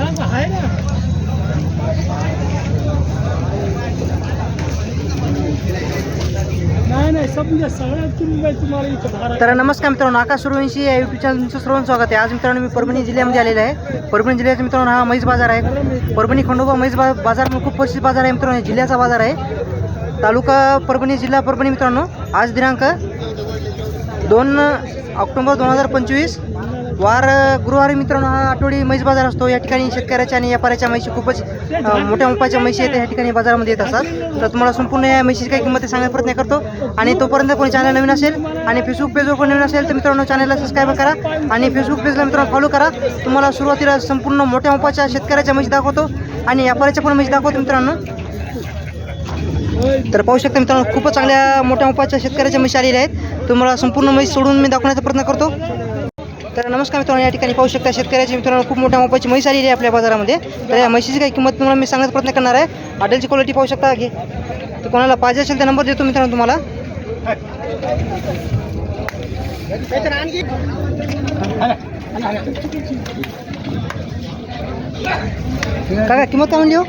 आहे ना. नाही नाही समजा सगळ्यात तुम्ही तुम्हाला इथं धारा तर नमस्कार मित्रांनो आकाश सुरवंशी या युट्यूब चॅनलचं सर्वांचं स्वागत आहे. आज मित्रांनो मी परभणी जिल्ह्यामध्ये आलेलो आहे. परभणी जिल्ह्याचा मित्रांनो हा म्हैस बाजार आहे. परभणी खंडोबा म्हैस बा बाजार म्हणून खूप प्रसिद्ध बाजार आहे मित्रांनो. जिल्ह्याचा बाजार आहे. तालुका परभणी जिल्हा परभणी मित्रांनो. आज दिनांक दोन ऑक्टोबर दोन हजार पंचवीस. वार गुरुवारी मित्रांनो हा आठवडी म्हैस बाजार असतो. या ठिकाणी शेतकऱ्याच्या आणि व्यापाऱ्याच्या म्हशी खूपच मोठ्या मोठ्या म्हशी आहेत. या ठिकाणी बाजारामध्ये येत असतात. तर तुम्हाला संपूर्ण या म्हशीची काही किंमत सांगण्याचा प्रयत्न करतो. आणि तोपर्यंत कोणी चॅनल नवीन असेल आणि फेसबुक पेजवर कोणी नवीन असेल तर मित्रांनो चॅनलला सबस्क्राईब करा आणि फेसबुक पेजला मित्रांनो फॉलो करा. तुम्हाला सुरुवातीला संपूर्ण मोठ्या मोठ्याच्या शेतकऱ्याच्या म्हशी दाखवतो आणि व्यापाऱ्याच्या पण म्हशी दाखवतो मित्रांनो. तर पाहू शकता मित्रांनो खूपच चांगल्या मोठ्या मोठ्याच्या शेतकऱ्याच्या म्हशी आलेल्या आहेत. तुम्हाला संपूर्ण म्हैस सोडून मी दाखवण्याचा प्रयत्न करतो. तर नमस्कार मित्रांनो या ठिकाणी पाहू शकता शेतकऱ्याची मित्रांनो खूप मोठ्या मोठ्याची म्हैस आलेली आहे आपल्या बाजारामध्ये. तर या म्हशीची काही किंमत तुम्हाला मी सांगण्याचा प्रयत्न करणार आहे. हॉटेलची क्वालिटी पाहू शकता घे तर कोणाला पाहिजे असेल तर नंबर देतो मित्रांनो तुम्हाला. काका किंमत काय म्हणली हो?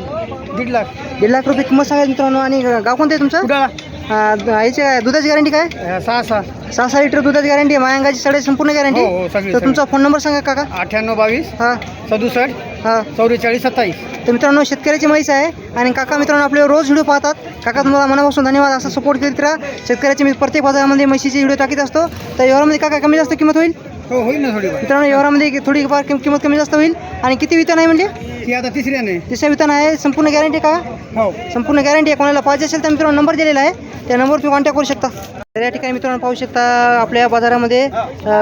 दीड लाख. दीड लाख रुपये किंमत सांगायची मित्रांनो. आणि गाव कोणतं आहे तुमचं? याची काय दुधाची गॅरंटी काय? सहा सहा. सहा सहा लिटर दुधाची गॅरंटी आहे. मायांगाची सगळे संपूर्ण गॅरंटी हो, हो, सगळी, तर. तुमचा फोन नंबर सांगा काका. अठ्ठ्याण्णव बावीस हां. सदुसष्ट हां. चौवेचाळीस सत्तावीस. तर मित्रांनो शेतकऱ्याची म्हैस आहे आणि काका मित्रांनो आपले रोज व्हिडिओ पाहतात. काका तुम्हाला मनापासून धन्यवाद. असा सपोर्ट करीत राहा. शेतकऱ्याची मी प्रत्येक बाजारामध्ये म्हशीचे व्हिडिओ टाकीत असतो. तर व्यवहारामध्ये काका कमी जास्त किंमत होईल? हो होईल ना थोडी मित्रांनो व्यवहारामध्ये थोडी फार किम- किंमत कमी जास्त होईल. आणि किती वितान आहे म्हणजे? ती आता तिसऱ्याने. तिसऱ्या वितान आहे संपूर्ण गॅरंटी का? हो. संपूर्ण गॅरंटी आहे कोणाला पाहिजे असेल तर मित्रांनो नंबर दिलेला आहे. त्या नंबरवर तुम्ही कॉन्टॅक्ट करू शकता. तर या ठिकाणी मित्रांनो पाहू शकता आपल्या बाजारामध्ये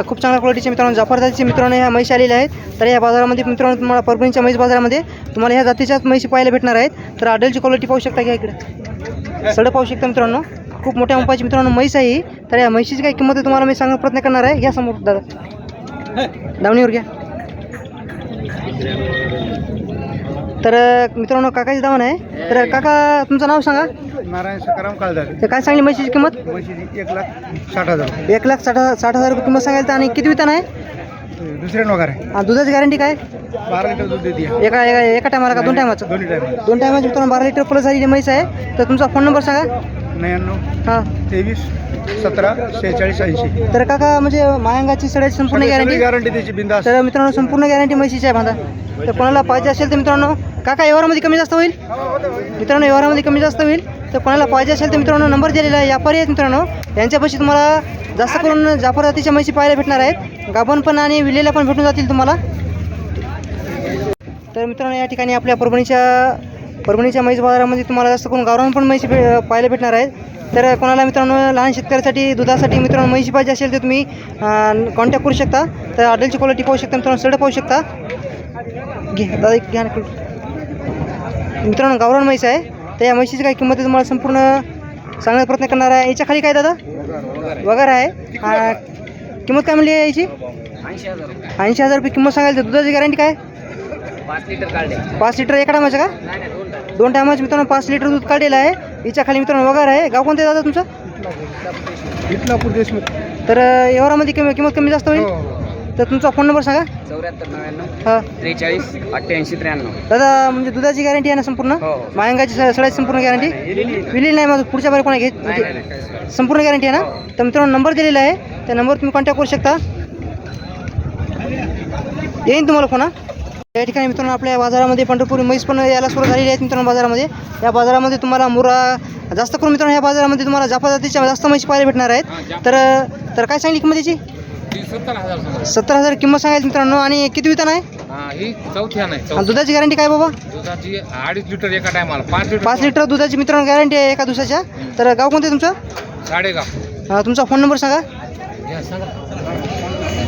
खूप चांगल्या क्वालिटीचे मित्रांनो जाफर जातीचे मित्रांनो ह्या म्हैस आलेल्या आहेत. तर या बाजारामध्ये मित्रांनो तुम्हाला परभणीच्या म्हैस बाजारामध्ये तुम्हाला ह्या जातीच्याच म्हैशी पाहायला भेटणार आहेत. तर आडलची क्वालिटी पाहू शकता घ्या इकडे. सडं पाहू शकता मित्रांनो. खूप मोठ्या मापाची मित्रांनो म्हैस आहे ही. तर या म्हैशीची काय किंमत आहे तुम्हाला मी सांगण्याचा प्रयत्न करणार आहे. घ्या समोर दादा. दावणीवर घ्या. तर मित्रांनो काकाची दावण आहे. तर काका तुमचं नाव सांगा. नारायण सकाराम काळदारे तर काय सांगली म्हशीची किंमत? म्हशीची एक लाख साठ हजार एक लाख साठ हजार साठ हजार रुपये किंमत सांगायला तर आणि किती वितान आहे? दुसऱ्या वगैरे आहे. हा, दुधाची गॅरंटी काय? बारा लिटर दूध देते. एका एका एका टायमाला का दोन टायमाचं? दोन्ही टाइम दोन टायमाची मित्रांनो बारा लिटर प्लस झालेली म्हैस आहे. तर तुमचा फोन नंबर सांगा. नव्याण्णव हां. तेवीस सतरा शेहेचाळीस ऐंशी. तर काका म्हणजे मायांगाची सगळ्याची संपूर्ण गॅरंटी? गॅरंटी त्याची बिंदास. तर मित्रांनो संपूर्ण गॅरंटी म्हशीची आहे बांधा. तर कोणाला पाहिजे असेल तर मित्रांनो काका व्यवहारामध्ये कमी जास्त होईल? मित्रांनो व्यवहारामध्ये कमी जास्त होईल. तर कोणाला पाहिजे असेल तर मित्रांनो नंबर दिलेला आहे. व्यापारी आहेत मित्रांनो. यांच्यापाशी तुम्हाला जास्त करून जाफर जातीच्या म्हशी पाहायला भेटणार आहेत. गाभण पण आणि विलेल्या पण भेटून जातील तुम्हाला. तर मित्रांनो या ठिकाणी आपल्या परभणीच्या परभणीच्या म्हैस बाजारामध्ये तुम्हाला जास्त करून गावरान पण म्हैशी भे पाहायला भेटणार आहेत. तर कोणाला मित्रांनो लहान शेतकऱ्यासाठी दुधासाठी मित्रांनो म्हैशी पाहिजे असेल तर तुम्ही कॉन्टॅक्ट करू शकता. तर आडलची क्वालिटी पाहू शकता मित्रांनो सडं पाहू शकता. घे दादा घ्या ना मित्रांनो गावरान म्हैस आहे. तर या म्हशीची काय किंमत आहे तुम्हाला संपूर्ण सांगण्याचा प्रयत्न करणार आहे. याच्या खाली काय दादा? वगैरे आहे. किंमत काय म्हणली आहे याची? ऐंशी हजार रुपये. किंमत सांगायला तर दुधाची गॅरंटी काय? पाच लिटर एका टायमाचं का? दोन टायमाचं मित्रांनो पाच लिटर दूध काढलेलं आहे. हिच्या खाली मित्रांनो वगैरे आहे. गाव कोणतं आहे दादा तुमचं? तर कमी किंमत कमी जास्त होईल? तर तुमचा फोन नंबर सांगा. चौऱ्याहत्तर नव्याण्णव हां. त्रेचाळीस अठ्ठ्याऐंशी त्र्याण्णव. दादा म्हणजे दुधाची गॅरंटी आहे ना संपूर्ण? हो. मायंगाची स- सगळ्याची संपूर्ण गॅरंटी विलील नाही माझं पुढच्या बारी कोणा घेत म्हणजे संपूर्ण गॅरंटी आहे ना? तर मित्रांनो नंबर दिलेला आहे. त्या नंबरवर तुम्ही कॉन्टॅक्ट करू शकता. येईन तुम्हाला पुन्हा या ठिकाणी मित्रांनो आपल्या बाजारामध्ये पंढरपुरी म्हैस पण यायला सुरू झालेली आहेत मित्रांनो बाजारामध्ये. या बाजारामध्ये तुम्हाला मुरा जास्त करून मित्रांनो या बाजारामध्ये तुम्हाला जाफा जातीच्या जास्त म्हशी पाहायला भेटणार आहेत. तर तर काय सांगली किंमत सत्तर हजार सत्तर हजार किंमत सांगायची मित्रांनो आणि किती वितान आहे? हा ही आणि दुधाची गॅरंटी काय बाबा? दुधाची अडीच लिटर एका टायमाला पाच लिटर पाच लिटर दुधाची मित्रांनो गॅरंटी आहे एका दिवसाच्या. तर गाव कोणतं आहे तुमचं? साडेगाव. अं, तुमचा फोन नंबर सांगा.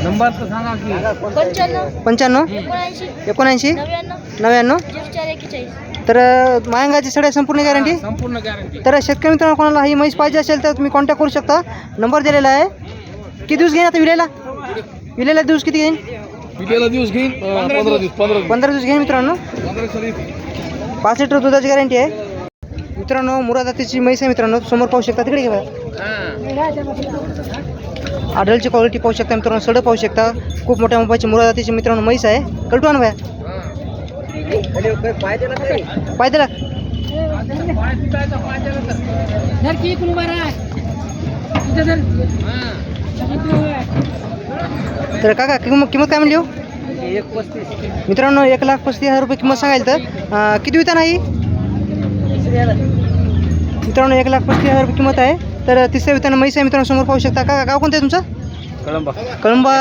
नंबर तर सांगा की. पंच्याण्णव. पंच्याण्णव? एकोणऐंशी. एकोणऐंशी? नव्याण्णव. नव्याण्णव? झिरो चार एक्केचाळीस. तर अं, मायंगाची सगळ्या संपूर्ण गॅरंटी संपूर्ण गॅरंटी तर शेतकरी मित्रांनो कोणाला ही म्हैस पाहिजे असेल तर तुम्ही कॉन्टॅक्ट करू शकता. नंबर दिलेला आहे. किती दिवस घेईन आता विलेला? विलेला दिवस किती घेईन? विजेला दिवस घेईन पंधरा दिवस. पंधरा पंधरा दिवस. घेईन मित्रांनो. पाच लिटर दुधाची गॅरंटी आहे. मित्रांनो मुरा जातीची म्हैस आहे मित्रांनो. समोर पाहू शकता तिकडे घ्या आढळची क्वालिटी पाहू शकता मित्रांनो सडं पाहू शकता. खूप मोठ्या मोबाईलची मुरा जातीची मित्रांनो म्हैस आहे. कलटू आण बाया? पाय दिला तर काका किंमत किंमत काय म्हणली हो? मित्रांनो एक लाख पस्तीस हजार रुपये किंमत सांगायला तर किती विता नाही मित्रांनो एक लाख पस्तीस हजार रुपये किंमत आहे. तर तिसऱ्या वितानं म्हैस आहे मित्रांनो समोर पाहू शकता. काका गाव कोणतं आहे तुमचं? कळंबा. कळंबा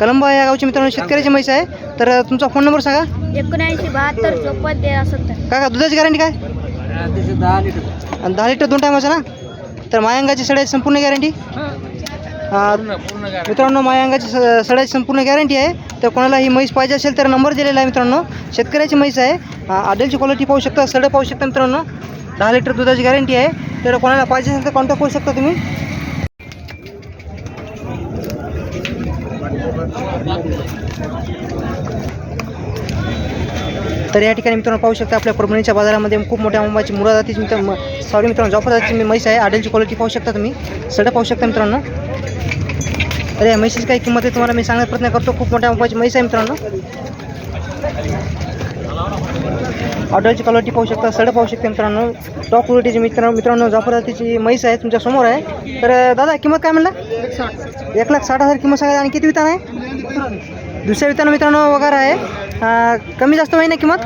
कळंबा या गावची मित्रांनो शेतकऱ्याची म्हैस आहे. तर तुमचा फोन नंबर सांगा. एकोणऐंशी बहात्तर चोपन्न तेरा सत्तर काका दुधाची गॅरंटी काय? आणि दहा लिटर दोन टायमाचं ना? तर मायांगाची सड्याची संपूर्ण गॅरंटी? गाडी. मित्रांनो मायांगाची स- सड्याची संपूर्ण गॅरंटी आहे. तर कोणाला ही म्हैस पाहिजे असेल तर नंबर दिलेला आहे मित्रांनो. शेतकऱ्याची म्हैस आहे. आ- आडेलची क्वालिटी पाहू शकता सडं पाहू शकता मित्रांनो. दहा लिटर दुधाची गॅरंटी आहे. तर कोणाला पाहिजे असेल तर कॉन्टॅक्ट करू शकता तुम्ही. तर या ठिकाणी मित्रांनो पाहू शकता आपल्या परभणीच्या बाजारामध्ये खूप मोठ्या मुंबाची मुरा जातीची मित्र सॉरी मित्रांनो मी म्हैस आहे. आडेलची क्वालिटी पाहू शकता तुम्ही. सडं पाहू शकता मित्रांनो. अरे या म्हैसीची काही किंमत आहे? तुम्हाला मी सांगण्याचा प्रयत्न करतो. खूप मोठ्या मोबाईल म्हैस आहे मित्रांनो. ऑर्डरची क्वालिटी पाहू शकता सडं पाहू शकते मित्रांनो. टॉप क्वालिटीची मित्रांनो मित्रांनो जाफरातीची म्हैस आहे तुमच्यासमोर आहे. तर दादा किंमत काय म्हणला? एक लाख साठ हजार किंमत सांगायला आणि किती वितान आहे? दुसऱ्या वितानं मित्रांनो वगैरे आहे. कमी जास्त होईल ना किंमत?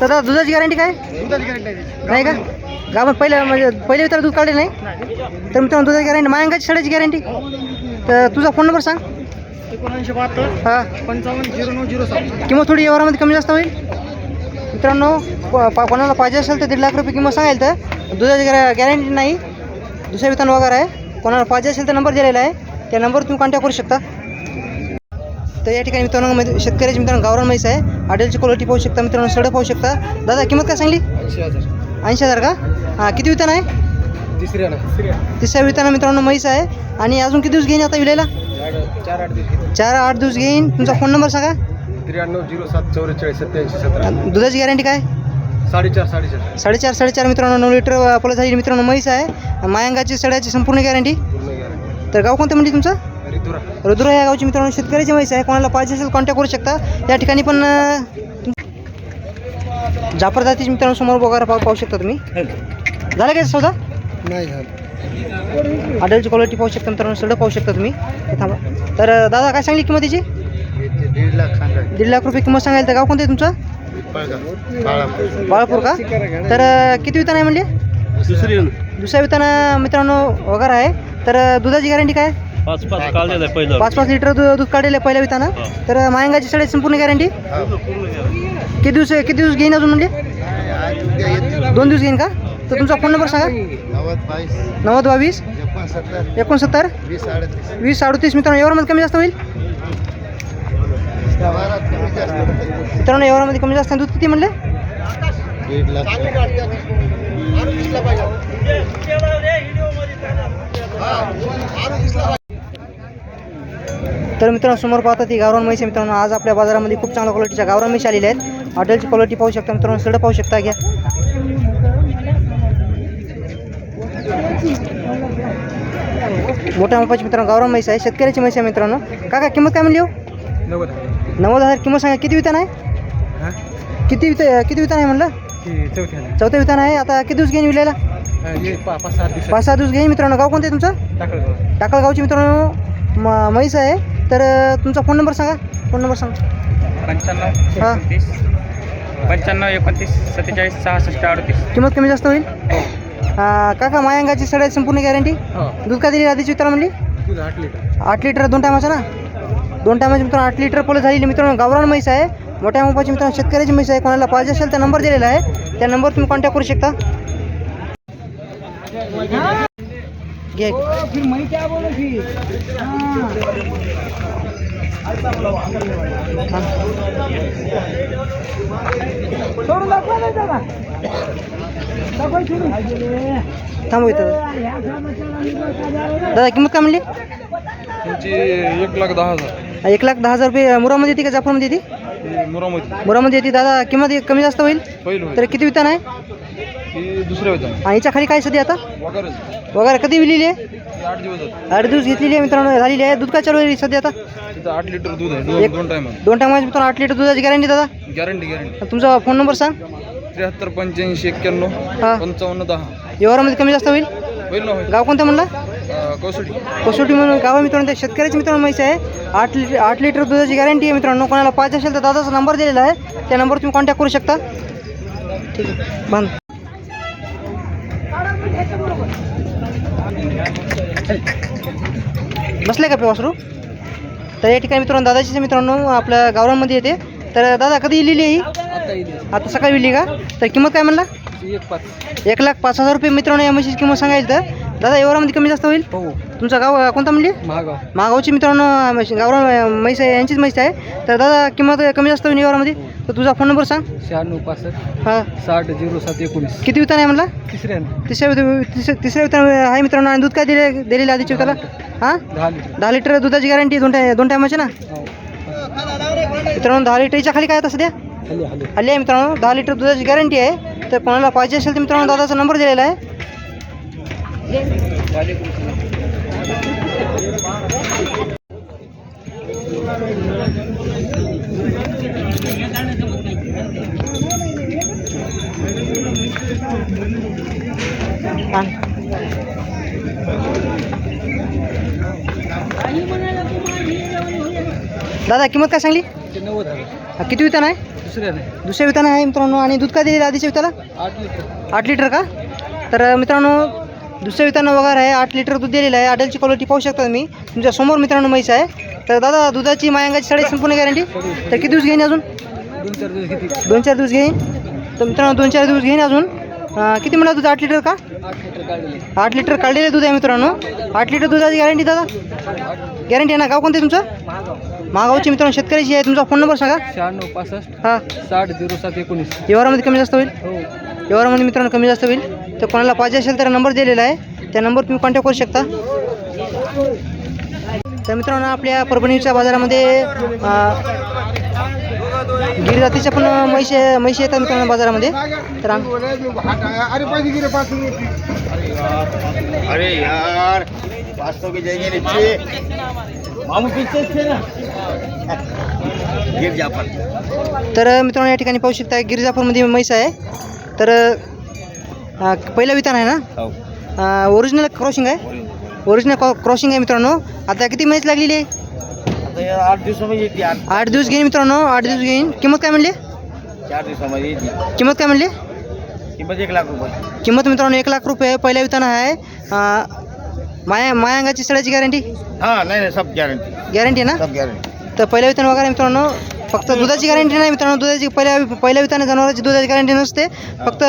तर दादा दुधाची गॅरंटी काय? नाही का? गावात पहिल्या म्हणजे पहिले विताला दूध काढले नाही? तर मित्रांनो दुधाची गॅरंटी मायंगाची सड्याची गॅरंटी तर तुझा फोन नंबर सांग. एकोणऐंशी बहात्तर हां. पंचावन्न झिरो नऊ झिरो सात. किंमत थोडी व्यवहारामध्ये कमी जास्त होईल. मित्रांनो प- कोणाला पाहिजे असेल तर दीड लाख रुपये किंमत सांगाल तर. दुधाची गॅरंटी नाही. दुसऱ्या वितान वगैरे आहे. कोणाला पाहिजे असेल तर नंबर दिलेला आहे. त्या नंबरवर तुम्ही कॉन्टॅक्ट करू शकता. तर या ठिकाणी मित्रांनो शेतकऱ्याची मित्रांनो गावरान म्हैस आहे. आडेलची क्वालिटी पाहू शकता मित्रांनो सडं पाहू शकता. दादा किंमत काय सांगली? ऐंशी हजार. ऐंशी हजार का? हां किती वितान आहे? तिसऱ्या. ना तिसऱ्या विताना मित्रांनो म्हैस आहे. आणि अजून किती दिवस घेईन आता विलायला? चार आठ दिवस चार आठ दिवस घेईन. तुमचा फोन नंबर सांगा. त्र्याण्णव झिरो सात चौवेचाळीस सत्याऐंशी सतरा. दुधाची गॅरंटी काय? साडेचार साडेचार. साडेचार साडेचार मित्रांनो नऊ लिटर पलत झालेली मित्रांनो म्हैस आहे. मायंगाची सड्याची संपूर्ण गॅरंटी तर गाव कोणतं म्हणजे तुमचं? रुद्र या गावची मित्रांनो शेतकऱ्याची म्हैस आहे. कोणाला पाहिजे असेल कॉन्टॅक्ट करू शकता. या ठिकाणी पण जाफर जातीची मित्रांनो समोर पाहू पाहू शकता तुम्ही. झालं काय सौदा? नाही झालं. क्वालिटी पाहू शकता मित्रांनो सडं पाहू शकता तुम्ही. हे थांबा. तर दादा काय सांगली किंमत त्याची दीड लाख सांगा दीड लाख रुपये किंमत सांगायला तर गाव कोणतं आहे तुमचं? बाळापूर का? तर अं, किती वितान आहे म्हणले? दुसरी दुसऱ्या विताना मित्रांनो वगैरे आहे. तर अं, दुधाची गॅरंटी काय? पाच पाच काढलेलं आहे पहिलं. पाच पाच लिटर दूध दूध काढलेलं आहे पहिल्या विताना. तर मायंगाची सड्याची संपूर्ण गॅरंटी किती दिवस किती दिवस घेईन अजून म्हणजे दोन दिवस घेईन का? तर तुमचा फोन नंबर सांगा. नव्वद बावीस. नव्वद बावीस. एकोणसत्तर. वीस अडतीस. मित्रांनो एवढ्यामध्ये कमी जास्त होईल? मित्रांनो एवढ्यामध्ये कमी जास्त दूध किती म्हणले? तर मित्रांनो समोर पाहता ती गावरान म्हैस मित्रांनो. आज आपल्या बाजारामध्ये खूप चांगल्या क्वालिटीच्या गावरान म्हशी आलेल्या आहेत. हॉटेलची क्वालिटी पाहू शकता मित्रांनो. सडं पाहू शकता. घ्या. मोठ्या मापाची मित्रांनो गावरान म्हैस आहे शेतकऱ्याची म्हैस आहे मित्रांनो. काका किंमत काय म्हणली हो? नव्वद नव्वद हजार किंमत सांगा किती वितान आहे? हां? किती वित किती वितान आहे म्हणलं? चौथ्या वितान आहे आता किती दिवस घेईन विलायला? पाच पाच सात दिवस पाच सहा दिवस घेईन मित्रांनो. गाव कोणतं आहे तुमचं? टाकलं टाकळगावची मित्रांनो म म्हैस आहे. तर अं, तुमचा फोन नंबर सांगा. फोन नंबर सांगा. पंच्याण्णव हां. एकोणतीस. पंच्याण्णव एकोणतीस सत्तेचाळीस सहासष्ट अडतीस. किंमत कमी जास्त होईल? काका मायांगाची सड्याची संपूर्ण गॅरंटी हो. दूध का दिली आधीची वितरण म्हणली? दूध आठ लिटर. आठ लिटर दोन टायमाचं ना? दोन टायमाची मित्रांनो आठ लिटर पोलं झालेली मित्रांनो गावरान म्हैस आहे. मोठ्या मोपाची मित्रांनो शेतकऱ्याची म्हैस आहे. कोणाला पाहिजे असेल तर नंबर दिलेला आहे. त्या नंबर तुम्ही कॉन्टॅक्ट करू शकता. घे. थांबू इथं. दादा किंमत काय म्हणली? त्यांची एक लाख दहा हजार. एक लाख दहा हजार रुपये मुरामध्ये येते का जाफरमध्ये येते? मुरामध्ये. मुरामध्ये येते. दादा किंमत एक कमी जास्त होईल? तर किती वितान आहे? ही दुसऱ्या होत्या आणि याच्या खाली काय सध्या आता? वगैरेच वगैरे कधी विलेली आहे? आठ दिवस. आठ दिवस घेतलेली आहे मित्रांनो झालेली आहे. दूध काय चालू आहे सध्या आता? तिथं आठ लिटर दूध आहे. दोन एक- दोन टायमा दोन टायमाची मित्रांनो आठ लिटर दुधाची गॅरंटी दादा? गॅरंटी गॅरंटी तुमचा फोन नंबर सांग. त्र्याहत्तर पंच्याऐंशी एक्क्याण्णव हा. पंचावन्न दहा. व्यवहारामध्ये कमी जास्त होईल? होईल ना होईल. गाव कोणतं म्हणलं? अं, कौसुटी. कसोटी म्हणून. गावा मित्रांनो त्या शेतकऱ्याची मित्रांनो माहिती आहे. आठ लिटर आठ लिटर दुधाची गॅरंटी आहे मित्रांनो. कोणाला पाहिजे असेल तर दादाचा नंबर दिलेला आहे. त्या नंबरवर तुम्ही कॉन्टॅक्ट करू शकता. ठीक आहे. बंद. बसले का पे वासरू तर या ठिकाणी मित्रांनो दादाची मित्रांनो आपल्या गावरामध्ये येते. तर दादा कधी इलेली आहे ही? आता सकाळी इली का? तर किंमत काय म्हणला? एक लाख पाच हजार रुपये मित्रांनो या म्हशीची किंमत सांगायची तर. दादा व्यवहारामध्ये कमी जास्त होईल? हो. तुमचं गाव कोणतं म्हणले? महागाव. मागावची मित्रांनो गावरान म्हैस आहे यांचीच म्हैस आहे. तर दादा किंमत कमी जास्त होईल व्यवहारामध्ये तर तुझा फोन नंबर सांग. शहाण्णव पासष्ट. हां. साठ झिरो सात एकोणीस. किती वितान आहे म्हणला? तिसऱ्या तिसऱ्या तिसऱ्या वितान आहे मित्रांनो. आणि दूध काय दिले दिलेलं आधीच्या विताला हां? दहा लिटर. दुधाची गॅरंटी दोन टाय दोन टायमाची ना हो. मित्रांनो दहा लिटरच्या खाली काय आता सध्या? आली आहे मित्रांनो. दहा लिटर दुधाची गॅरंटी आहे. तर कोणाला पाहिजे असेल तर मित्रांनो दादाचा नंबर दिलेला आहे. दादा किंमत काय सांगली? नव्वद हा, किती वितान आहे? दुसऱ्यानं दुसऱ्या वितान आहे मित्रांनो. आणि दूध काय दिलेलं आधीच्या विताला? आठ लिटर. आठ लिटर का? तर मित्रांनो दुसऱ्या वितानं वगैरे आहे. आठ लिटर दूध दिलेलं आहे. आडलची क्वालिटी पाहू शकता तुम्ही. तुमच्यासमोर मित्रांनो म्हैस आहे. तर दादा दुधाची मायांगाची साडे संपूर्ण गॅरंटी तर किती दिवस घेईन अजून? दोन चार दिवस किती दोन चार दिवस घेईन. तर मित्रांनो दोन चार दिवस घेईन अजून. अं, किती म्हणा दूध? आठ लिटर का? आठ लिटर काढलेले आठ लिटर काढलेलं दूध आहे मित्रांनो. आठ लिटर दुधाची गॅरंटी दादा? गॅरंटी आहे ना? गाव कोणते तुमचं? महागाव. महागावची मित्रांनो शेतकऱ्याची आहे. तुमचा फोन नंबर सांगा. शहाण्णव पासष्ट हां. साठ झिरो सात एकोणीस. व्यवहारामध्ये कमी जास्त होईल? हो. व्यवहारामध्ये मित्रांनो कमी जास्त होईल. तर कोणाला पाहिजे असेल तर नंबर दिलेला आहे. त्या नंबर तुम्ही कॉन्टॅक्ट करू शकता. तर मित्रांनो आपल्या परभणीच्या बाजारामध्ये अं, गिर जातीच्या पण म्हैशी म्हैशी येतात मित्रांनो बाजारामध्ये. तर अरे यार तर मित्रांनो या ठिकाणी पाहू शकता गिरिजापूरमध्ये म्हैस आहे. तर पहिलं वितान आहे ना? ओरिजिनल क्रॉसिंग आहे. ओरिजिनल क्रॉसिंग आहे मित्रांनो. आता किती म्हैस लागलेली आहे? आठ दिवसामध्ये आठ दिवस घेईन मित्रांनो. आठ दिवस घेईन. किंमत काय म्हणली? चार दिवसामध्ये किंमत काय म्हणली? किंमत एक लाख रुपये. किंमत मित्रांनो एक लाख रुपये. पहिल्या विताना आहे. अं, माया मायांगाची सड्याची गॅरंटी हाँ नहीं नहीं सब गारंटी गॅरंटी आहे ना? सब गारंटी तर पहिल्या वितान वगैरे मित्रांनो फक्त दुधाची गॅरंटी नाही मित्रांनो दुधाची पहिल्या पहिल्या विताने जनावरांची दुधाची गॅरंटी नसते. फक्त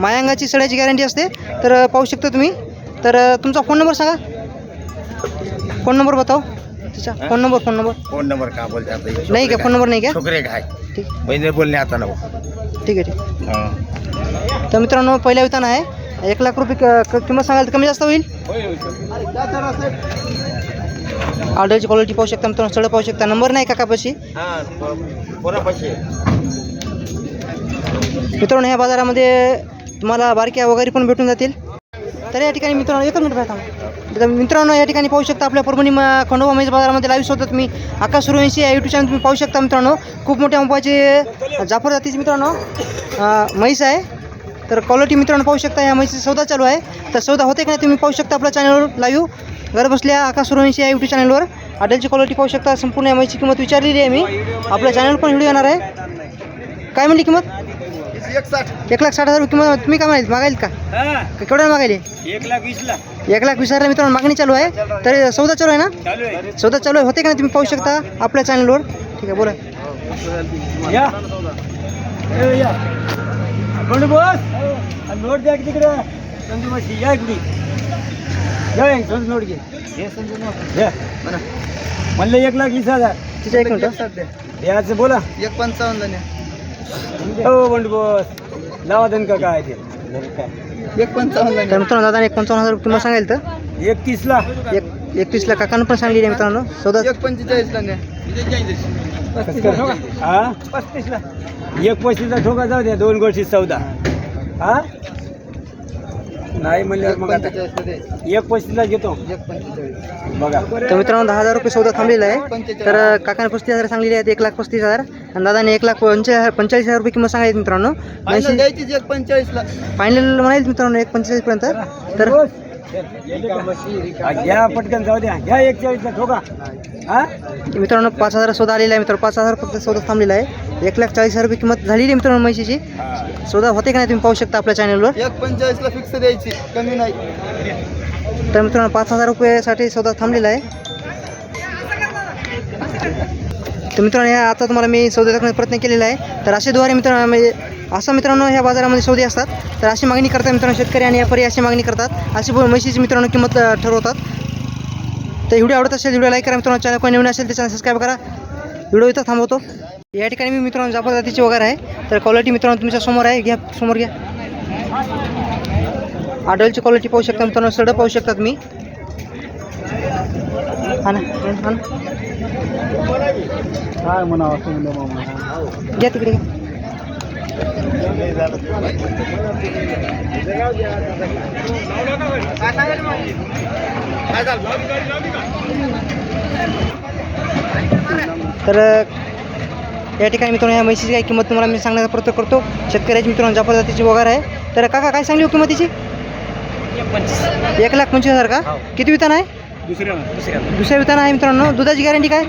मायांगाची सड्याची गॅरंटी असते. तर पाहू शकता तुम्ही. तर तुमचा फोन नंबर सांगा. फोन नंबर बताओ. तिचा phone number phone number phone number कहाँ बोलते हैं? नाही का? फोन नंबर नाही का? छोकरे का है ठीक. बहने बोलने आता ना वो ठीक आहे ठीक. हाँ. तर मित्रांनो पहिल्या वितान आहे. एक लाख रुपये क- क- किंमत सांगाल तर कमी जास्त होईल? ऑर्डरची क्वालिटी पाहू शकता मित्रांनो सगळं पाहू शकता. नंबर नाही काकापाशी कापाशी मित्रांनो ह्या बाजारामध्ये तुम्हाला बारक्या वगैरे पण भेटून जातील. तर या ठिकाणी मित्रांनो एकच मिनिट भेटा तर मित्रांनो या ठिकाणी पाहू शकता आपल्या परभणी म- खंडोबा म्हैस बाजारामध्ये लाईव्ह होतात मी आकाश सुरवंशी या यूट्यूब चॅनल तुम्ही पाहू शकता मित्रांनो. खूप मोठ्या मोबाचे जाफर जातीचे मित्रांनो अं, म्हैस आहे. तर क्वालिटी मित्रांनो पाहू शकता या म्हैसी सौदा चालू आहे. तर सौदा होते का नाही तुम्ही पाहू शकता आपल्या चॅनलवर लाईव्ह घर बसल्या आकाश सुरवंशी या यूट्यूब चॅनलवर आडलची क्वालिटी पाहू शकता संपूर्ण या म्हैसची किंमत विचारलेली आहे मी. आपल्या चॅनलवर पण व्हिडिओ येणार आहे. काय म्हणली किंमत? एक लाख साठ हजार किंमत तुम्ही काय म्हणाली मागायला का? केवढ्या मागायले? एक लाख बीस लाख. एक लाख वीस हजार मित्रांनो मागणी चालू आहे. तर सौदा चालू आहे ना? सौदा चालू आहे. होते का नाही तुम्ही पाहू शकता आपल्या चॅनलवर ठीक आहे बोला. कोण बस. नोट द्या तिकडे. संजू माशी या इकडे. या संजू नोट घे. घे म्हणा म्हणलं एक लाख वीस हजार. तिच्या एक मिनिट. याचं बोला. एक पंचावन्न हो बंडू बस. लावा दणका काय ते. काय एक पंचावन्न तर मित्रांनो दादा एक पंचावन्न हजार रुपये किंमत सांगेल तर एकतीस ला एक एकतीसला काकानं पण सांगलेली आहे मित्रांनो. सौदा एक पंचेचाळीसला हा? पस्तीसला एक पस्तीसला ठोका जाऊ द्या दोन गोष्टी चौदा. हा? नाही म्हणल्यावर मग आता एक पस्तीसला घेतो. बघा. तर मित्रांनो दहा हजार रुपये सौदा थांबलेला आहे. तर काकाने पस्तीस हजार सांगलेले आहेत एक लाख पस्तीस हजार. आणि दादाने एक लाख पंचेचाळीस पंचेचाळीस हजार रुपये किंमत सांगायची मित्रांनो. ऐंशी एक पंचेचाळीसला. फायनल म्हणाल मित्रांनो एक पंचेचाळीस पर्यंत तर हा, घ्या पटकन जाऊ द्या. घ्या एक चाळीसला ठोका. हा? मित्रांनो पाच हजार सौदा आलेला आहे मित्रांनो. पाच हजार फक्त सौदा थांबलेला आहे. एक लाख चाळीस हजार रुपये किंमत झालेली आहे मित्रांनो म्हशीची. सौदा होते का नाही तुम्ही पाहू शकता आपल्या चॅनलवर. एक पंचेचाळीसला फिक्स द्यायची. कमी नाही. तर मित्रांनो पाच हजार रुपयासाठी सौदा थांबलेला आहे. तर मित्रांनो या आता तुम्हाला मी सौदा दाखवण्याचा प्रयत्न केलेला आहे. तर असे द्वारे मित्रांनो म्हणजे असं मित्रांनो ह्या बाजारामध्ये सौदे असतात. तर अशी मागणी करतात मित्रांनो शेतकरी आणि व्यापारी अशी मागणी करतात. अशी म्हशीची मित्रांनो किंमत ठरवतात. तर व्हिडिओ आवडत असेल व्हिडिओ लाईक करा मित्रांनो. चॅनल कोणी नवीन असेल तर चॅनल सबस्क्राईब करा. व्हिडिओ इथं थांबवतो. या ठिकाणी मी मित्रांनो जाफर जातीचे वगैरे आहे. तर क्वालिटी मित्रांनो तुमच्यासमोर आहे. घ्या समोर घ्या. आडलची क्वालिटी पाहू शकता मित्रांनो. सड पाहू शकता तुम्ही हा ना हा ना. काय मामा? घ्या तिकडे घ्या. तर या ठिकाणी मित्रांनो या म्हशीची काय किंमत तुम्हाला मी सांगण्याचा प्रयत्न करतो. शेतकऱ्याची मित्रांनो जाफर जातीची वगैर आहे. तर काका काय सांगली हो किंमतीची? एक लाख पंचवीस हजार का? किती वितान आहे? दुसऱ्या दुसऱ्या वितान आहे मित्रांनो. दुधाची गॅरंटी काय?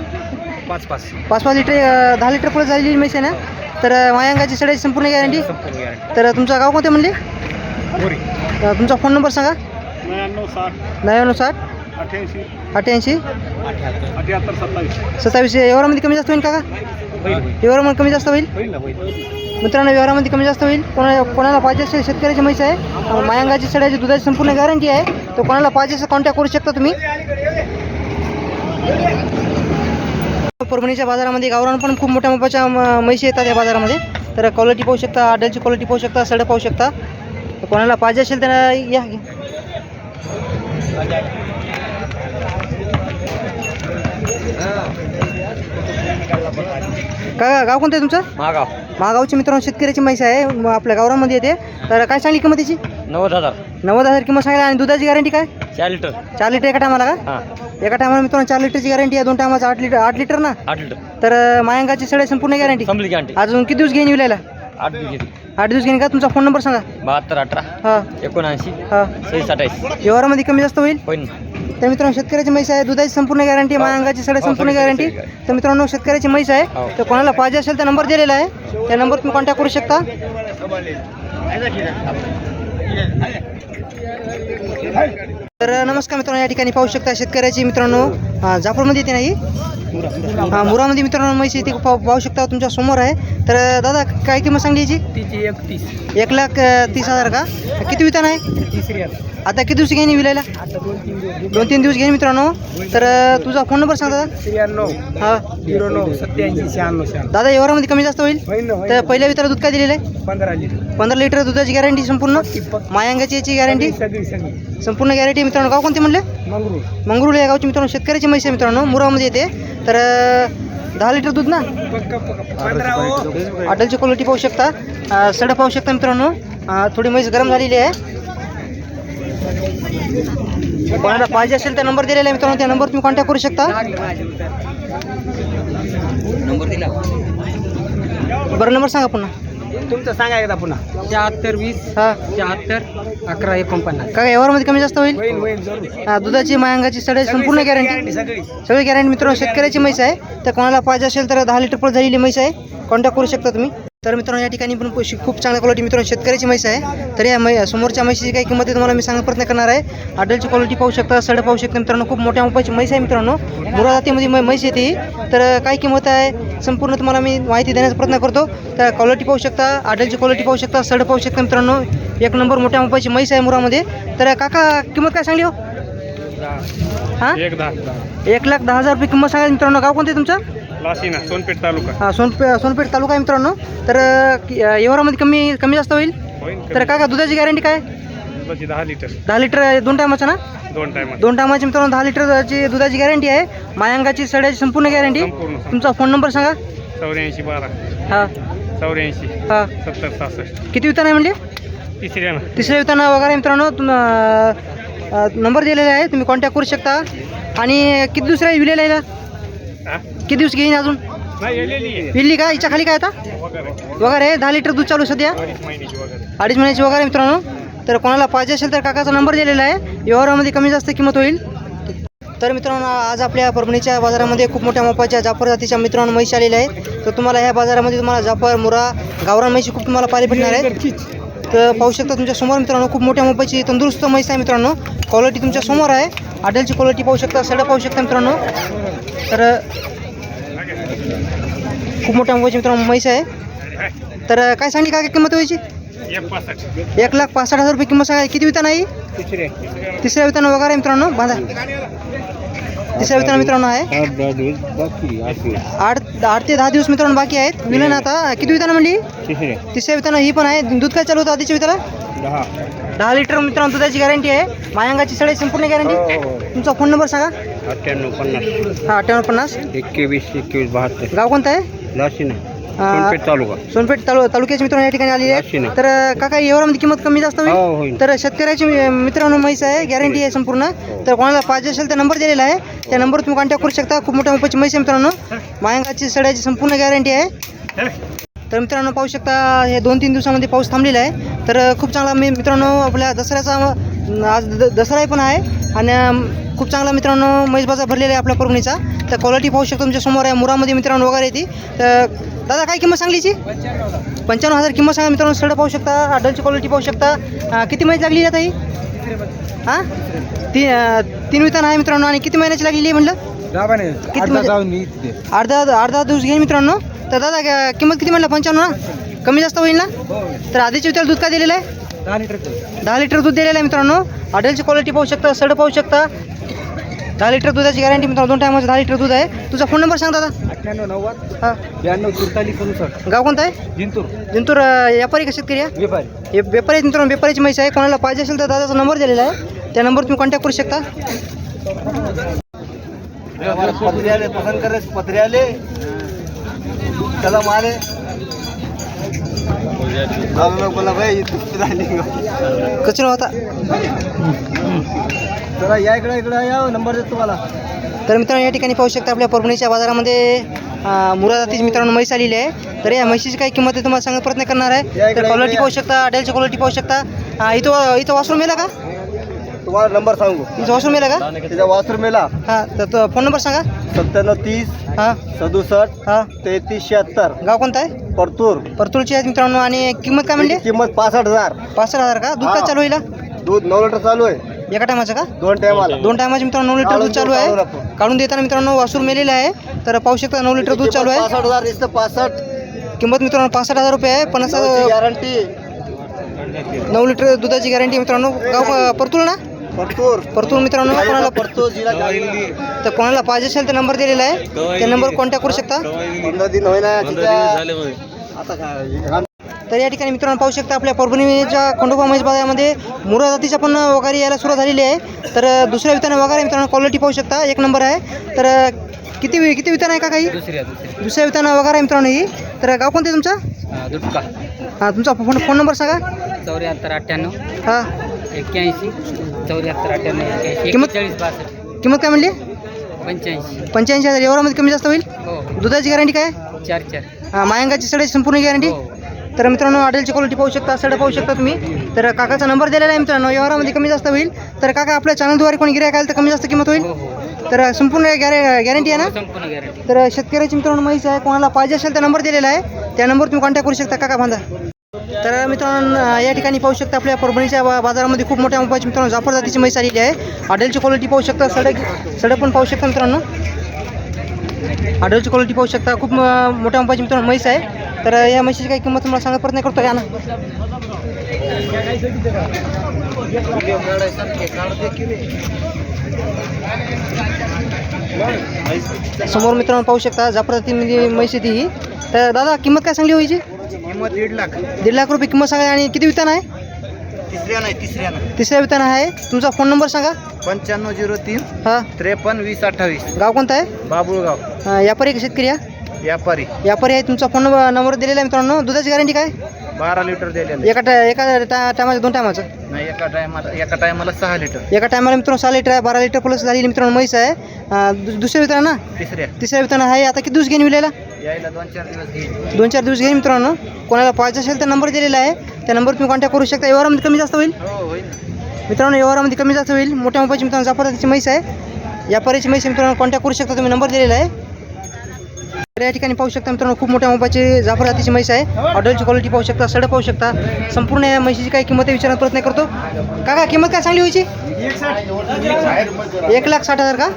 पाच पाच. पाच पाच लिटर दहा लिटर पुढे झालेली म्हैस आहे ना? तर मायांगाची सड्याची संपूर्ण गॅरंटी तर तुमचं गाव कोणते म्हणले? अं, तुमचा फोन नंबर सांगा. नव्याण्णव साठ. नव्याण्णव साठ. अठ्याऐंशी अठ्ठ्याऐंशी. अठ्याहत्तर सत्तावीस. सत्तावीस. व्यवहारामध्ये कमी जास्त होईल का व्यवहारामध्ये कमी जास्त होईल? होईल ना होईल. मित्रांनो व्यवहारामध्ये कमी जास्त होईल. कोणा कोणाला पाहिजे असेल शेतकऱ्याची म्हैस आहे अं, मायांगाची सड्याची दुधाची संपूर्ण गॅरंटी आहे. तर कोणाला पाहिजे असेल कॉन्टॅक्ट करू शकता तुम्ही. परभणीच्या बाजारामध्ये गावरान पण खूप मोठ्या मापाच्या म- म्हशी येतात या बाजारामध्ये. तर क्वालिटी पाहू शकता आडलची क्वालिटी पाहू शकता सडं पाहू शकता. कोणाला पाहिजे असेल तर या. का गाव कोणतं आहे तुमचं? महागाव. महागावची मित्रांनो शेतकऱ्याची म्हैस आहे. म- आपल्या गावरामध्ये येते. तर काय सांगली किंमत त्याची नव्वद हजार. नव्वद हजार किंमत सांगितलं आणि दुधाची गॅरंटी काय? चार लिटर. चार लिटर एका टायमाला का? हां. एका टायमाला मित्रांनो चार लिटरची गॅरंटी आहे दोन टायमाचं आठ लिटर आठ लिटर ना? आठ लिटर. तर अं, मायांगाची सडे संपूर्ण गॅरंटी संपली गॅरंटी अजून किती दिवस घेईन विलायला? आठ दिवस आठ दिवस घेईन का? तुमचा फोन नंबर सांगा. बहात्तर अठरा. हां. एकोणऐंशी. हां. सव्वीस अठ्ठावीस व्यवहारामध्ये कमी जास्त होईल? होईल तर मित्रांनो शेतकऱ्याची म्हैस आहे. दुधाची संपूर्ण गॅरंटी हो. मायांगाची सडे हो, संपूर्ण गॅरंटी तर मित्रांनो शेतकऱ्याची म्हैस आहे. हो. तर कोणाला पाहिजे असेल तर नंबर दिलेला आहे. त्या नंबर तुम्ही कॉन्टॅक्ट करू शकता. तर नमस्कार मित्रांनो या ठिकाणी पाहू शकता शेतकऱ्याची मित्रांनो. अं, जाफरमध्ये येते नाही हां मुरामध्ये मित्रांनो म्हैस इथे पाहू पाहू शकता तुमच्यासमोर आहे. तर दादा काय किंमत सांगली याची? तिची एक लाख अं, तीस हजार का? किती वितान आहे? तिसरी आता किती दिवस घेईन विलायला? आता दोन तीन दिवस दोन तीन दिवस घेईन मित्रांनो. तर अं, तुझा फोन नंबर सांग दादा. त्र्याण्णव. हां. झिरो नऊ सत्याऐंशी शहाण्णव शहाण्णव. दादा व्यवहारामध्ये कमी जास्त होईल? ना तर पहिल्या विताला दूध काय दिलेलं आहे? पंधरा लिटर. पंधरा लिटर दुधाची गॅरंटी संपूर्ण? मायांगाची याची गॅरंटी सगळी सगळी संपूर्ण गॅरंटी मित्रांनो. गाव कोणते म्हणले? मंगरूळ. मंगरुळ या गावची मित्रांनो शेतकऱ्याची म्हैस आहे मित्रांनो मुरामध्ये येते. तर अं, दहा लिटर दूध ना? हो. हॉटेलची क्वालिटी पाहू शकता. सडा पाहू शकता मित्रांनो. थोडी म्हैस गरम झालेली आहे. कोणाला पाहिजे असेल तर नंबर दिलेला आहे मित्रांनो. त्या नंबर तुम्ही कॉन्टॅक्ट करू शकता. बरं नंबर सांगा पुन्हा. तुमचं सांगा एकदा पुन्हा. शहात्तर वीस हां. शहात्तर अकरा एकोणपन्नास. काय व्यवहारामध्ये कमी जास्त होईल? होईल होईल जरूर. हा, दुधाची मायांगाची सडे संपूर्ण गॅरंटी सगळी. सगळी गॅरंटी मित्रांनो शेतकऱ्याची म्हैस आहे. तर कोणाला पाहिजे असेल तर दहा लिटर पर झालेली म्हैस आहे. कॉन्टॅक्ट करू शकता तुम्ही. तर मित्रांनो या ठिकाणी पण खूप खूप चांगल्या क्वालिटी मित्रांनो शेतकऱ्याची म्हैस आहे. तर या मै समोरच्या म्हशीची काही किंमत आहे तुम्हाला मी सांगण्याचा प्रयत्न करणार आहे. आडलची क्वालिटी पाहू शकता सड पाहू शकता. मित्रांनो खूप मोठ्या मापाची म्हैस आहे मित्रांनो. मुरा जातीमध्ये मै- म्हैस येते. तर काय किंमत आहे? संपूर्ण तुम्हाला मी माहिती देण्याचा प्रयत्न करतो. तर क्वालिटी पाहू शकता आडलची क्वालिटी पाहू शकता सड पाहू शकता मित्रांनो. एक नंबर मोठ्या मापाची म्हैस आहे मुरामध्ये. तर काका किंमत काय सांगली हो? हां? एक लाख दहा हजार रुपये किंमत सांगा मित्रांनो. गाव कोणते तुमचं? लासीना सोनपेठ तालुका. हा सोनपे सोनपेठ तालुका आहे मित्रांनो. तर कि- अं, व्यवहारामध्ये कमी कमी जास्त होईल? होईल तर काका दुधाची गॅरंटी काय? दुधाची दहा लिटर. दहा लिटर दोन टायमाचं ना? दोन टायमात दोन टायमाची मित्रांनो दहा लिटरची दुधाची गॅरंटी आहे. मायांगाची सड्याची संपूर्ण गॅरंटी संपूर्ण तुमचा फोन नंबर सांगा. चौऱ्याऐंशी बारा. हां. चौऱ्याऐंशी. हां. सत्तर सहासष्ट. किती वितान आहे म्हणजे? तिसऱ्या तिसऱ्या विताना वगैरे मित्रांनो. तुम अ, नंबर दिलेला आहे तुम्ही कॉन्टॅक्ट करू शकता. आणि किती दुसऱ्या विलेला आहे? का? किती दिवस घेईन अजून? विल्ली का? हिच्या खाली काय आता? वगैरे. दहा लिटर दूध चालू आहे सध्या? अडीच महिन्याची वगैरे. मित्रांनो. तर कोणाला पाहिजे असेल तर काकाचा नंबर दिलेला आहे. व्यवहारामध्ये कमी जास्त किंमत होईल. तर मित्रांनो आज आपल्या परभणीच्या बाजारामध्ये खूप मोठ्या मापाच्या जाफर जातीच्या मित्रांनो म्हैशी आलेल्या आहेत. तर तुम्हाला ह्या बाजारामध्ये तुम्हाला जाफर मुरा गावरान म्हैशी खूप तुम्हाला पाहायला भेटणार आहेत. तर पाहू शकता तुमच्यासमोर मित्रांनो खूप मोठ्या मापाची तंदुरुस्त म्हैस आहे मित्रांनो. क्वालिटी तुमच्यासमोर आहे. आडलची क्वालिटी पाहू शकता सगळं पाहू शकता मित्रांनो. तर खूप मोठ्या मापाची मित्रांनो म्हैस आहे. तर काय सांगली काय किंमत व्हायची एक लाख पासष्ट हजार रुपये किंमत सांगा. किती वितान आहे तिसऱ्या वितान वगैरे मित्रांनो. बांधा. तिसऱ्या वितान मित्रांनो आहे. आठ आठ ते दहा दिवस मित्रांनो बाकी आहेत. विलन आता. किती वितान म्हणली? तिसऱ्या वितान ही पण आहे. दूध काय चालू होतं आधीच्या विताला दहा. लिटर मित्रांनो दुधाची गॅरंटी आहे. मायांगाची सडे संपूर्ण गॅरंटी तुमचा फोन नंबर सांगा. अठ्ठ्याण्णव पन्नास. हा अठ्ठ्याण्णव पन्नास. एकवीस एकवीस बहात्तर. गाव कोणतं आहे? लाशीन सोनपेठ तालुका. सोनपेठ तालु तालुक्याचे मित्रांनो या ठिकाणी आलेले आहेत. तर अं, काका एवढ्यामध्ये किंमत कमी जास्त हो होईल. होईल तर शेतकऱ्याची अं, मित्रांनो म्हैस आहे. गॅरंटी आहे संपूर्ण. तर कोणाला पाहिजे असेल तर नंबर दिलेला आहे. त्या नंबरवर तुम्ही कॉन्टॅक्ट करू शकता. खूप मोठ्या मोठ्याची म्हैस आहे मित्रांनो. मायंगाची सड्याची संपूर्ण गॅरंटी आहे. तर मित्रांनो पाहू शकता हे दोन तीन दिवसामध्ये पाऊस थांबलेला आहे. तर खूप चांगला मी मित्रांनो आपल्या दसऱ्याचा आज द दसराही पण आहे. आणि खूप चांगला मित्रांनो मैजबाजा बाजार भरलेला आहे आपल्या परभणीचा. तर क्वालिटी पाहू शकतो तुमच्यासमोर आहे मुरामध्ये मित्रांनो वगैरे येते तर दादा काय किंमत सांगलीची पंच्याण्णव हजार किंमत सांगा मित्रांनो सडं पाहू शकता अडलची क्वालिटी पाहू शकता. किती महिन्यात लागली आता ही? हां? ती तीन वितान आहे मित्रांनो आणि किती महिन्याची लागलेली आहे म्हणलं? अर्धा अर्धा दिवस घेईन मित्रांनो. तर दादा किंमत किती म्हणलं? पंच्याण्णव ना? कमी जास्त होईल ना? तर आधीच्या विताला दूध काय दिलेलं आहे? दहा लिटर दहा लिटर दूध दिलेलं आहे मित्रांनो. अडलची क्वालिटी पाहू शकता सड पाहू शकता. दहा लिटर दुधाची गॅरंटी मित्रांनो दोन टायमाचं दहा लिटर दूध आहे. तुझा फोन नंबर सांग दादा. अठ्ठ्याण्णव नव्वद हां. ब्याण्णव सदुसष्ट गाव कोणतं आहे? जिंतूर. जिंतूर अं, व्यापारी का शेतकरी आहे? व्यापारी. हे व्यापारी आहेत मित्रांनो व्यापारीची म्हैस आहे. कोणाला पाहिजे असेल तर दादाचा नंबर दिलेला आहे. त्या नंबर तुम्ही कॉन्टॅक्ट करू शकता. पत्रे आले पसंत करे पत्रे आले त्याला मारे बोला भाई कचरा होता. चला या इकडे इकडे या नंबर देतो तुम्हाला. तर मित्रांनो या ठिकाणी पाहू शकता आपल्या परभणीच्या बाजारामध्ये अं, मुरा जातीची मित्रांनो म्हैस आलेली आहे. तर या म्हशीची काय किंमत आहे तुम्हाला सांगण्याचा प्रयत्न करणार आहे. तर क्वालिटी पाहू शकता अडेलची क्वालिटी पाहू शकता. इथं इथं वॉशरूम मेला का? तुम्हाला नंबर सांगू. इथं वॉशरूम मेला का? त्याच्या वासर मेला हां तर फोन नंबर सांगा. सत्त्याण्णव तीस हां. सदुसष्ट हां. तेहतीस शहात्तर. गाव कोणतं आहे? परतूर. परतूरची आहेत मित्रांनो आणि किंमत काय म्हणली? किंमत पासष्ट हजार. पासष्ट हजार का? दूध काय. चालू होईल? दूध नऊ लिटर चालू आहे. एका टायमाचं का? दोन टायमाला दोन टायमाचे मित्रांनो नऊ लिटर दूध चालू आहे. काढून देताना मित्रांनो वासूर मेलेलं आहे. तर पाहू शकता नऊ लिटर दूध चालू आहे. पासष्ट हजार नुसतं पासष्ट. किंमत मित्रांनो पासष्ट हजार रुपये आहे. पन्नास गॅरंटी नऊ लिटर दुधाची गॅरंटी मित्रांनो. गाव परतूर ना? परतूर. परतूर मित्रांनो कोणाला परतूर जिल्हा. तर कोणाला पाहिजे असेल तर नंबर दिलेला आहे. त्या नंबर कॉन्टॅक्ट करू शकता. पंधरा दिन होईना तिच्या- आता काय? तर या ठिकाणी मित्रांनो पाहू शकता आपल्या परभणीच्या खंडोबा म्हैस बाजारामध्ये मुरा जातीच्या पण वगारी यायला सुरुवात झालेली आहे. तर दुसऱ्या विताना वगैरे मित्रांनो क्वालिटी पाहू शकता. एक नंबर आहे. तर किती किती वितान आहे का काही? दुसऱ्या विताना वगैरे आहे मित्रांनो ही. तर गाव कोणतं तुमचं? दुटका. हां तुमचा फोन फोन नंबर सांगा. चौऱ्याहत्तर अठ्ठ्याण्णव. हां. एक्क्याऐंशी चौऱ्याहत्तर अठ्ठ्याण्णव एक्क्याऐंशी किंमत? बासष्ट. किंमत काय म्हणली? पंच्याऐंशी. पंच्याऐंशी हजार. एवढ्यामध्ये कमी जास्त होईल? हो दुधाची गॅरंटी काय? चार चार. हां मायंगाची सडाची संपूर्ण गॅरंटी हो. तर मित्रांनो अडेलची क्वालिटी पाहू शकता सडा पाहू शकता तुम्ही. तर काकाचा नंबर दिलेला आहे मित्रांनो. व्यवहारामध्ये कमी जास्त होईल. तर काका आपल्या चॅनलद्वारे कोणी गिरायक आलं तर कमी जास्त किंमत होईल? हो हो. तर संपूर्ण गॅरे गॅरंटी आहे ना? संपूर्ण गॅरंटी तर शेतकऱ्याची मित्रांनो माहिती आहे कोणाला पाहिजे असेल तर नंबर दिलेला आहे. त्या नंबर तुम्ही कॉन्टॅक्ट करू शकता. काका बांधा. तर मित्रांनो या ठिकाणी पाहू शकता आपल्या परभणीच्या बा- बाजारामध्ये खूप मोठ्या मोबाईलची मित्रांनो जाफर जातीची म्हैस आलेली आहे. अडेलची क्वालिटी पाहू शकता सडक सडक पण पाहू शकता मित्रांनो. अडेलची क्वालिटी पाहू शकता खूप मोठ्या मोबाईलची मित्रांनो म्हैस आहे. तर या म्हशीची काही किंमत तुम्हाला सांगत प्रयत्न करतो या ना. समोर मित्रांनो पाहू शकता जाफर जातीमध्ये म्हैस येते ही. तर दादा किंमत काय सांगली हो व्हायची किंमत दीड लाख. दीड लाख रुपये किंमत सांगा आणि किती वितान आहे? तिसऱ्या नाही तिसऱ्या नाही तिसऱ्या वितान आहे. तुमचा फोन नंबर सांगा. पंच्याण्णव झिरो तीन हां. त्रेपन्न वीस अठ्ठावीस. गाव कोणतं आहे? बाबुळगाव. अं, व्यापारी का शेतकरी हा व्यापारी. व्यापारी आहे. तुमचा फोन नंबर नंबर दिलेला आहे मित्रांनो. दुधाची गॅरंटी काय? बारा लिटर दिलेलं एका टा एका टा टायमाचं दोन टायमाचं. नाही एका टायमाला एका टायमाला सहा लिटर. एका टायमाला मित्रांनो सहा लिटर आहे बारा लिटर प्लस झालेली मित्रांनो म्हैस आहे. अं, दु- दुसऱ्या वितरण ना? तिसऱ्या. तिसऱ्या वितरण आहे आता किती दिवस घेऊन विलेला यायला दोन चार दिवस घेईल दोन चार दिवस घेईन मित्रांनो. कोणाला पाहायचं असेल तर नंबर दिलेला आहे. त्या नंबर तुम्ही कॉन्टॅक्ट करू शकता. व्यवहारामध्ये कमी जास्त होईल. हो होईल मित्रांनो व्यवहारामध्ये कमी जास्त होईल. मोठ्या मोबाईलची मित्रांनो जाफराची म्हैस आहे. या परीची म्हैस आहे मित्रांनो कॉन्टॅक्ट करू शकता तुम्ही. नंबर दिलेला आहे. तर या ठिकाणी पाहू शकता मित्रांनो खूप मोठ्या मोबाईलची जाफर जातीची म्हैस आहे. ऑर्डरची क्वालिटी पाहू शकता सड पाहू शकता. संपूर्ण या म्हशीची काय किंमत आहे विचारण्याचा प्रयत्न करतो. काका किंमत काय सांगली व्हायची एक लाख साठ हजार का?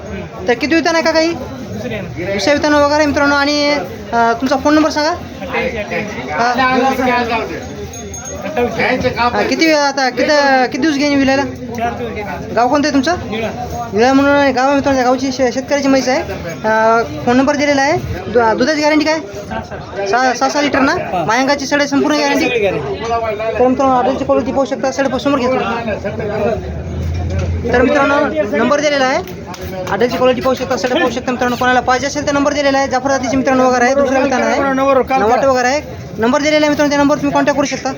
तर किती वितान आहे का काही दुसऱ्या वितान वगैरे मित्रांनो. आणि तुमचा फोन नंबर सांगा. हा. किती आता? किती किती दिवस घेईन विलायला? गाव कोणतं आहे तुमचं? निळा. म्हणून गाव आहे मित्रांनो त्या गावची शे शेतकऱ्याची म्हैस आहे. फोन नंबर दिलेला आहे. दु- दुधाची गॅरंटी काय? सहा सहा सहा लिटर ना? मायंगाची सडे संपूर्ण गॅरंटी? तर मित्रांनो ऑर्डरची क्वालिटी पाहू शकता सडे समोर घेतो. तर मित्रांनो नंबर दिलेला आहे. ऑर्डरची क्वालिटी पाहू शकता सडे पाहू शकता मित्रांनो कोणाला पाहिजे असेल तर नंबर दिलेला आहे. जाफर जातीचे मित्रांनो वगैरे आहे दुसऱ्या मित्रांनो आहे. नवाट वगैरे आहे. नंबर दिलेला आहे मित्रांनो त्या नंबर तुम्ही कॉन्टॅक्ट करू शकता.